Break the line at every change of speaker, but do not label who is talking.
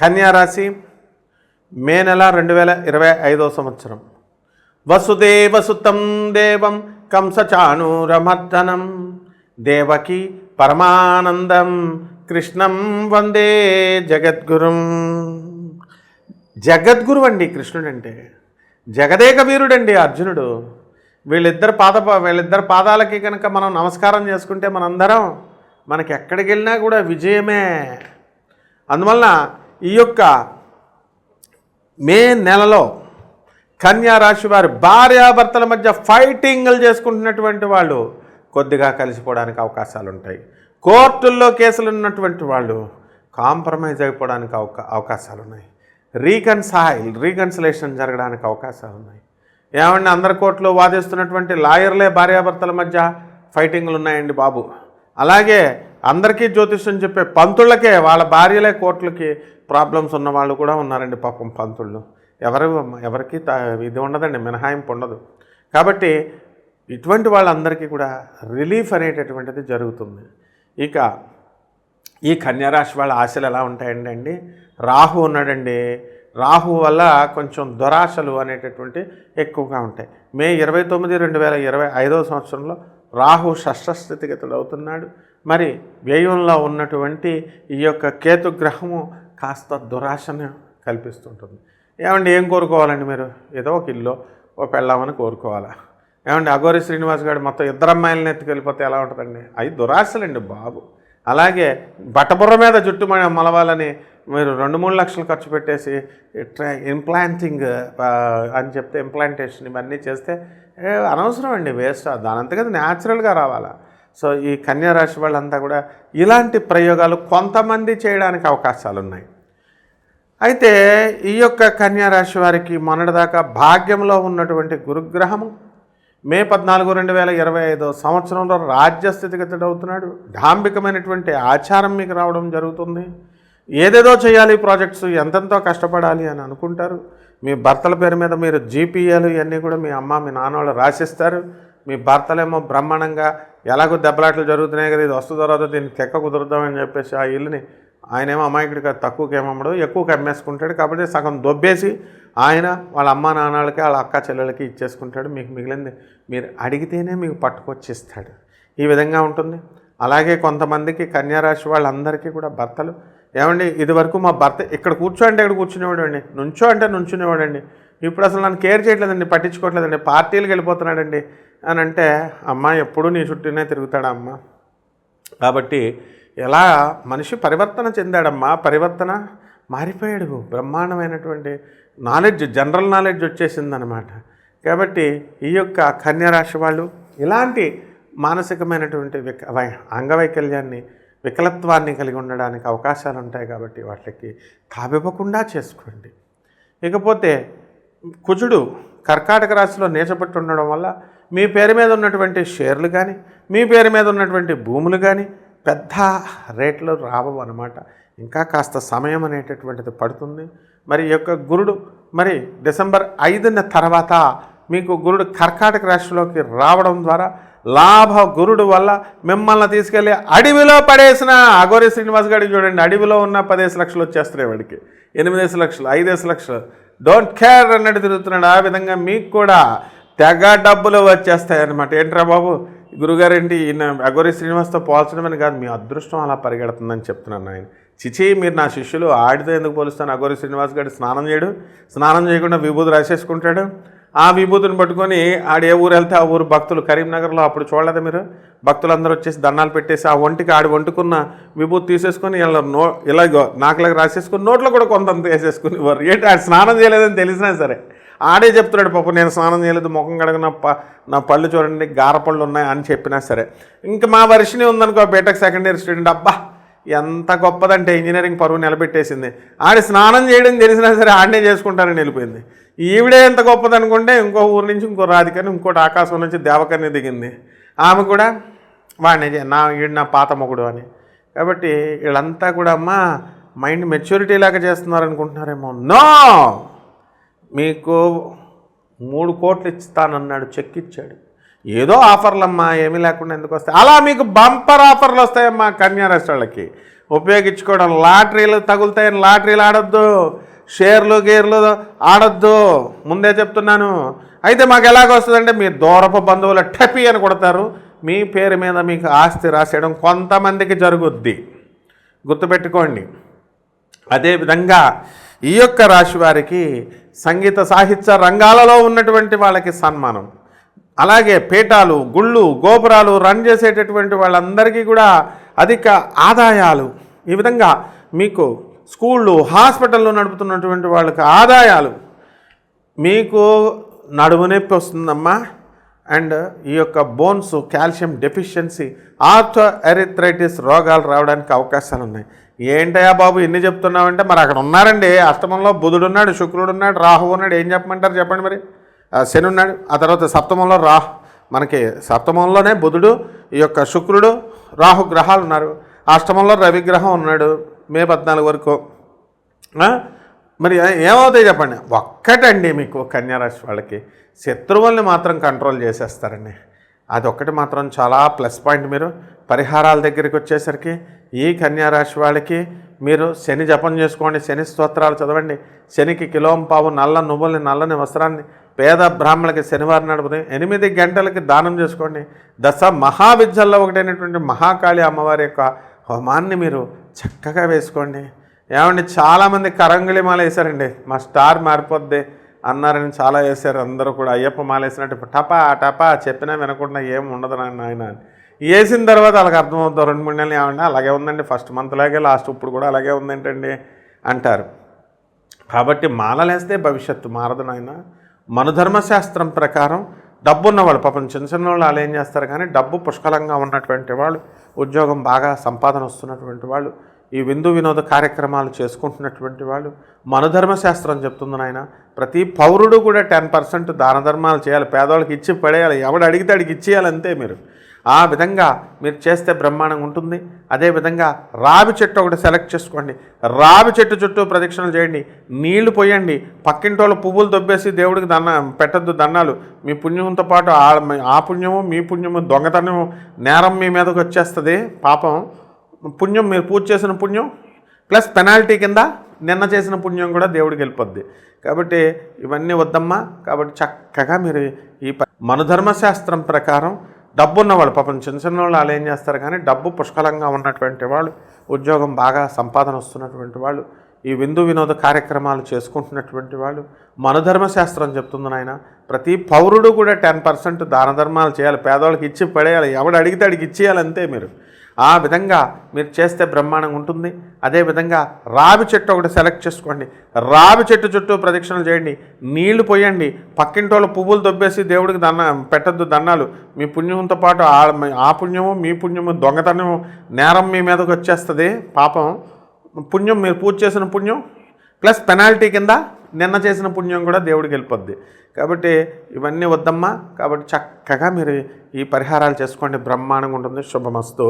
కన్యారాశి మే నెల రెండు వేల ఇరవై ఐదో సంవత్సరం. వసుదేవసుతం దేవం కంసచాణూరమర్దనం దేవకి పరమానందం. కృష్ణం వందే జగద్గురుం. జగద్గురు అండి కృష్ణుడు అంటే జగదేక వీరుడండి అర్జునుడు. వీళ్ళిద్దరు పాద వీళ్ళిద్దరు పాదాలకి కనుక మనం నమస్కారం చేసుకుంటే మనందరం మనకి ఎక్కడికి వెళ్ళినా కూడా విజయమే. అందువలన ఈ యొక్క మే నెలలో కన్యా రాశి వారి భార్యాభర్తల మధ్య ఫైటింగ్లు చేసుకుంటున్నటువంటి వాళ్ళు కొద్దిగా కలిసిపోవడానికి అవకాశాలు ఉంటాయి కోర్టుల్లో కేసులు ఉన్నటువంటి వాళ్ళు కాంప్రమైజ్ అయిపోవడానికి అవకా అవకాశాలు ఉన్నాయి రీకన్సైల్ రీకన్సిలేషన్ జరగడానికి అవకాశాలు ఉన్నాయి ఏమంటే అందరి కోర్టులో వాదిస్తున్నటువంటి లాయర్లే భార్యాభర్తల మధ్య ఫైటింగ్లు ఉన్నాయండి బాబు. అలాగే అందరికీ జ్యోతిష్యం చెప్పే పంతులకే వాళ్ళ భార్యలే కోర్టులకి ప్రాబ్లమ్స్ ఉన్న వాళ్ళు కూడా ఉన్నారండి పాపం పంతుళ్ళు. ఎవరు ఎవరికి ఇది ఉండదండి మినహాయింపు ఉండదు. కాబట్టి ఇటువంటి వాళ్ళందరికీ కూడా రిలీఫ్ అనేటటువంటిది జరుగుతుంది. ఇక ఈ కన్యారాశి వాళ్ళ ఆశలు ఎలా ఉంటాయండి అండి? రాహు ఉన్నాడండి. రాహు వల్ల కొంచెం దురాశలు అనేటటువంటి ఎక్కువగా ఉంటాయి. మే ఇరవై తొమ్మిది రెండు వేల ఇరవై ఐదో సంవత్సరంలో రాహు షష్ఠస్థితిగతుడు అవుతున్నాడు. మరి వ్యయంలో ఉన్నటువంటి ఈ యొక్క కేతుగ్రహము కాస్త దురాశను కల్పిస్తుంటుంది. ఏమండి ఏం కోరుకోవాలండి మీరు? ఏదో ఒక ఇల్లు ఓ పెళ్ళామని కోరుకోవాలా? ఏమండి అగోరి శ్రీనివాస్ గారు మొత్తం ఇద్దరు అమ్మాయిలను ఎత్తుకెళ్ళిపోతే ఎలా ఉంటుందండి? అవి దురాశలండి బాబు. అలాగే బట్టబుర్ర మీద జుట్టు మలవాలని మీరు రెండు మూడు లక్షలు ఖర్చు పెట్టేసి ట్రై ఇంప్లాంటింగ్ అని చెప్తే ఇంప్లాంటేషన్ ఇవన్నీ చేస్తే అనవసరం అండి వేస్ట్ దానంతా కదా న్యాచురల్గా రావాలా? సో ఈ కన్యారాశి వాళ్ళంతా కూడా ఇలాంటి ప్రయోగాలు కొంతమంది చేయడానికి అవకాశాలు ఉన్నాయి అయితే ఈ యొక్క కన్యారాశి వారికి మొన్నటిదాకా భాగ్యంలో ఉన్నటువంటి గురుగ్రహము మే పద్నాలుగు రెండు వేల ఇరవై ఐదో సంవత్సరంలో రాజ్య స్థితిగతుడు డాంబికమైనటువంటి ఆచారం మీకు రావడం జరుగుతుంది. ఏదేదో చేయాలి ప్రాజెక్ట్స్ ఎంతెంతో కష్టపడాలి అని అనుకుంటారు. మీ భర్తల పేరు మీద మీరు జీపీఏలు ఇవన్నీ కూడా మీ అమ్మ మీ నాన్న వాళ్ళు రాసిస్తారు. మీ భర్తలేమో బ్రహ్మాండంగా ఎలాగో దెబ్బలాట్లు జరుగుతున్నాయి కదా ఇది వస్తుందో తర్వాత దీన్ని తెక్క కుదురుదామని చెప్పేసి ఆ ఇల్లుని ఆయనేమో అమాయకుడిగా తక్కువకి ఏమమ్మడు ఎక్కువకి అమ్మేసుకుంటాడు కాబట్టి సగం దొబ్బేసి ఆయన వాళ్ళ అమ్మ నాన్నలకి వాళ్ళ అక్క చెల్లెలకి ఇచ్చేసుకుంటాడు. మీకు మిగిలింది మీరు అడిగితేనే మీకు పట్టుకొచ్చి ఇస్తాడు ఈ విధంగా ఉంటుంది. అలాగే కొంతమందికి కన్యారాశి వాళ్ళందరికీ కూడా భర్తలు. ఏమండి ఇదివరకు మా భర్త ఇక్కడ కూర్చో అంటే ఇక్కడ కూర్చునేవాడు అండి నుంచో అంటే నుంచునేవాడండి. ఇప్పుడు అసలు నన్ను కేర్ చేయట్లేదండి పట్టించుకోవట్లేదండి పార్టీలకు వెళ్ళిపోతున్నాడండి అని అంటే అమ్మ ఎప్పుడూ నీ చుట్టూనే తిరుగుతాడా అమ్మ? కాబట్టి ఎలా మనిషి పరివర్తన చెందాడమ్మా? పరివర్తన మారిపోయాడు. బ్రహ్మాండమైనటువంటి నాలెడ్జ్ జనరల్ నాలెడ్జ్ వచ్చేసిందనమాట కాబట్టి ఈ యొక్క కన్యరాశి వాళ్ళు ఇలాంటి మానసికమైనటువంటి విక అంగవైకల్యాన్ని వికలత్వాన్ని కలిగి ఉండడానికి అవకాశాలు ఉంటాయి కాబట్టి వాటికి తావివ్వకుండా చేసుకోండి. ఇకపోతే కుజుడు కర్కాటక రాశిలో నీచపట్టి ఉండడం వల్ల మీ పేరు మీద ఉన్నటువంటి షేర్లు కానీ మీ పేరు మీద ఉన్నటువంటి భూములు కానీ పెద్ద రేట్లు రావు అనమాట ఇంకా కాస్త సమయం అనేటటువంటిది పడుతుంది. మరి యొక్క గురుడు మరి డిసెంబర్ ఐదున తర్వాత మీకు గురుడు కర్కాటక రాశిలోకి రావడం ద్వారా లాభ గురుడు వల్ల మిమ్మల్ని తీసుకెళ్ళి అడవిలో పడేసిన అగోరి శ్రీనివాస్ గారికి చూడండి. అడవిలో ఉన్న పదేసి లక్షలు వచ్చేస్తున్నాయి వాడికి. ఎనిమిదేసి లక్షలు ఐదేసి లక్షలు. డోంట్ కేర్ అన్నట్టు తిరుగుతున్నాడు. ఆ విధంగా మీకు కూడా తెగ డబ్బులు వచ్చేస్తాయన్నమాట. ఏంట్రా బాబు? గురుగారు ఏంటి ఈయన అగోరి శ్రీనివాస్తో పోల్చడమని కాదు మీ అదృష్టం అలా పరిగెడుతుందని చెప్తున్నాను ఆయన చిచి మీరు నా శిష్యులు ఆడితో ఎందుకు పోలుస్తాను? అగోరి శ్రీనివాస్ గారు స్నానం చేయడు. స్నానం చేయకుండా విభూతి రాసేసుకుంటాడు. ఆ విభూతిని పట్టుకొని ఆడ ఏ ఊరు వెళ్తే ఆ ఊరు భక్తులు? కరీంనగర్లో అప్పుడు చూడలేదు మీరు? భక్తులందరూ వచ్చేసి దండాలు పెట్టేసి ఆ ఒంటికి ఆడి వంటుకున్న విభూతి తీసేసుకొని ఇలా నో ఇలాగో నాకులాగా రాసేసుకొని నోట్లో కూడా కొంతంత వేసేసుకుని వారు ఏంటి ఆడు స్నానం చేయలేదని తెలిసినా సరే. ఆడే చెప్తున్నాడు పాపం నేను స్నానం చేయలేదు ముఖం కడగన ప నా పళ్ళు చూడండి గారపళ్ళు ఉన్నాయి అని చెప్పినా సరే. ఇంకా మా వర్షిని ఉందనుకో బీటెక్ సెకండ్ ఇయర్ స్టూడెంట్ అబ్బా! ఎంత గొప్పదంటే ఇంజనీరింగ్ పరువు నిలబెట్టేసింది. ఆడి స్నానం చేయడం తెలిసినా సరే ఆడనే చేసుకుంటారని వెళ్ళిపోయింది. ఈవిడే ఎంత గొప్పదనుకుంటే ఇంకో ఊరు నుంచి ఇంకో రాధికని ఇంకోటి ఆకాశం నుంచి దేవకర్ని దిగింది. ఆమె కూడా వాడిని నా ఈడు నా పాత మొగుడు అని. కాబట్టి వీళ్ళంతా కూడా అమ్మ మైండ్ మెచ్యూరిటీ లాగా చేస్తున్నారు అనుకుంటున్నారేమో నో! మీకు మూడు కోట్లు ఇస్తానన్నాడు చెక్ ఇచ్చాడు. ఏదో ఆఫర్లమ్మా ఏమీ లేకుండా ఎందుకు వస్తాయి? అలా మీకు బంపర్ ఆఫర్లు వస్తాయమ్మా కన్యా రాష్ట్రాలకి ఉపయోగించుకోవడం లాటరీలు తగులుతాయని లాటరీలు ఆడొద్దు షేర్లు గేర్లు ఆడొద్దు. ముందే చెప్తున్నాను. అయితే మాకు ఎలాగొస్తుందంటే మీరు దూరపు బంధువులు టపి అని కొడతారు. మీ పేరు మీద మీకు ఆస్తి రాసేయడం కొంతమందికి జరుగుద్ది. గుర్తుపెట్టుకోండి. అదేవిధంగా ఈ యొక్క రాశి వారికి సంగీత సాహిత్య రంగాలలో ఉన్నటువంటి వాళ్ళకి సన్మానం. అలాగే పీఠాలు గుళ్ళు గోపురాలు రన్ చేసేటటువంటి వాళ్ళందరికీ కూడా అధిక ఆదాయాలు. ఈ విధంగా మీకు స్కూళ్ళు హాస్పిటల్లో నడుపుతున్నటువంటి వాళ్ళకి ఆదాయాలు. మీకు నడుము నొప్పి వస్తుందమ్మా. అండ్ ఈ యొక్క bones calcium deficiency ortho arthritis రోగాలు రావడానికి అవకాశాలు ఉన్నాయి. ఏంటయ్యా బాబు ఎన్ని చెప్తున్నావంటే మరి అక్కడ ఉన్నారండి. అష్టమంలో బుధుడు ఉన్నాడు శుక్రుడు ఉన్నాడు రాహువు ఉన్నాడు. ఏం చెప్పమంటారు చెప్పండి మరి. శని ఉన్నాడు. ఆ తర్వాత సప్తమంలో రాహు మనకి సప్తమంలోనే బుధుడు ఈ యొక్క శుక్రుడు రాహు గ్రహాలు ఉన్నారు. అష్టమంలో రవిగ్రహం ఉన్నాడు మే పద్నాలుగు వరకు. మరి ఏమవుతాయి చెప్పండి? ఒక్కటండి మీకు కన్యారాశి వాళ్ళకి. శత్రువుల్ని మాత్రం కంట్రోల్ చేసేస్తారండి. అది ఒక్కటి మాత్రం చాలా ప్లస్ పాయింట్ మీరు. పరిహారాల దగ్గరికి వచ్చేసరికి ఈ కన్యారాశి వాళ్ళకి మీరు శని జపం చేసుకోండి శని స్తోత్రాలు చదవండి. శనికి కిలోం పావు నల్ల నువ్వుల్ని నల్లని వస్త్రాన్ని పేద బ్రాహ్మణులకి శనివారం నడుపుది ఎనిమిది గంటలకి దానం చేసుకోండి. దశ మహావిద్యల్లో ఒకటైనటువంటి మహాకాళి అమ్మవారి యొక్క హోమాన్ని మీరు చక్కగా వేసుకోండి. ఏమండి చాలామంది కరంగులి మాల వేశారండి. మా స్టార్ మారిపోద్ది అన్నారని చాలా వేశారు. అందరూ కూడా అయ్యప్ప మాల వేసినట్టు టపా టపా చెప్పినా వినకుండా ఏం ఉండదు నాయన ఆయన వేసిన తర్వాత వాళ్ళకి అర్థమవుతుంది రెండు మూడు నెలలు ఏమండి అలాగే ఉందండి. ఫస్ట్ మంత్ లాగే లాస్ట్ ఇప్పుడు కూడా అలాగే ఉందేంటండి? అంటారు. కాబట్టి మాలలేస్తే భవిష్యత్తు మారదు నాయన. మనుధర్మశాస్త్రం ప్రకారం డబ్బు ఉన్నవాళ్ళు పాపం చిన్న చిన్న వాళ్ళు వాళ్ళు ఏం చేస్తారు కానీ డబ్బు పుష్కలంగా ఉన్నటువంటి వాళ్ళు ఉద్యోగం బాగా సంపాదన వస్తున్నటువంటి వాళ్ళు ఈ విందు వినోద కార్యక్రమాలు చేసుకుంటున్నటువంటి వాళ్ళు మనుధర్మశాస్త్రం చెప్తుంది నాయన ప్రతి పౌరుడు కూడా టెన్ పర్సెంట్ దాన ధర్మాలు చేయాలి పేదవాళ్ళకి ఇచ్చి పడేయాలి ఎవడు అడిగితే అడిగి ఇచ్చేయాలి అంతే మీరు. ఆ విధంగా మీరు చేస్తే బ్రహ్మాండంగా ఉంటుంది. అదేవిధంగా రావి చెట్టు ఒకటి సెలెక్ట్ చేసుకోండి. రావి చెట్టు చుట్టూ ప్రదక్షిణలు చేయండి. నీళ్ళు పోయండి. పక్కింటోళ్ళు పువ్వులు దొబ్బేసి దేవుడికి దన్న పెట్టద్దు దండాలు. మీ పుణ్యంతో పాటు ఆ- ఆ పుణ్యము మీ పుణ్యము దొంగతనము నేరం మీ మీదకి వచ్చేస్తుంది. పాపం పుణ్యం మీరు పూజ చేసిన పుణ్యం ప్లస్ పెనాల్టీ కింద నిన్న చేసిన పుణ్యం కూడా దేవుడికి వెళ్ళిపోద్ది. కాబట్టి ఇవన్నీ వద్దమ్మా. కాబట్టి చక్కగా మీరు ఈ ప- మనుధర్మశాస్త్రం ప్రకారం డబ్బు ఉన్నవాళ్ళు పాపం చిన్న చిన్న వాళ్ళు వాళ్ళు ఏం చేస్తారు కానీ డబ్బు పుష్కలంగా ఉన్నటువంటి వాళ్ళు ఉద్యోగం బాగా సంపాదన వస్తున్నటువంటి వాళ్ళు ఈ విందు వినోద కార్యక్రమాలు చేసుకుంటున్నటువంటి వాళ్ళు మనుధర్మశాస్త్రం చెప్తుంది నాయన. ప్రతి పౌరుడు కూడా టెన్ పర్సెంట్ దాన ధర్మాలు చేయాలి పేదవాళ్ళకి ఇచ్చి పడేయాలి ఎవడు అడిగితే అడిగి ఇచ్చేయాలంతే మీరు. ఆ విధంగా మీరు చేస్తే బ్రహ్మాండంగా ఉంటుంది. అదేవిధంగా రావి చెట్టు ఒకటి సెలెక్ట్ చేసుకోండి. రావి చెట్టు చుట్టూ ప్రదక్షిణలు చేయండి. నీళ్ళు పోయండి. పక్కింటోళ్ళు పువ్వులు దొబ్బేసి దేవుడికి దన్న పెట్టద్దు దండాలు. మీ పుణ్యంతో పాటు ఆ- ఆ పుణ్యము మీ పుణ్యము దొంగతనము నేరం మీ మీదకి వచ్చేస్తుంది. పాపం. పుణ్యం మీరు పూజ చేసిన పుణ్యం ప్లస్ పెనాల్టీ కింద నిన్న చేసిన పుణ్యం కూడా దేవుడికి వెళ్ళిపోద్ది. కాబట్టి ఇవన్నీ వద్దమ్మా. కాబట్టి చక్కగా మీరు ఈ పరిహారాలు చేసుకోండి. బ్రహ్మాండంగా ఉంటుంది. శుభమస్తు.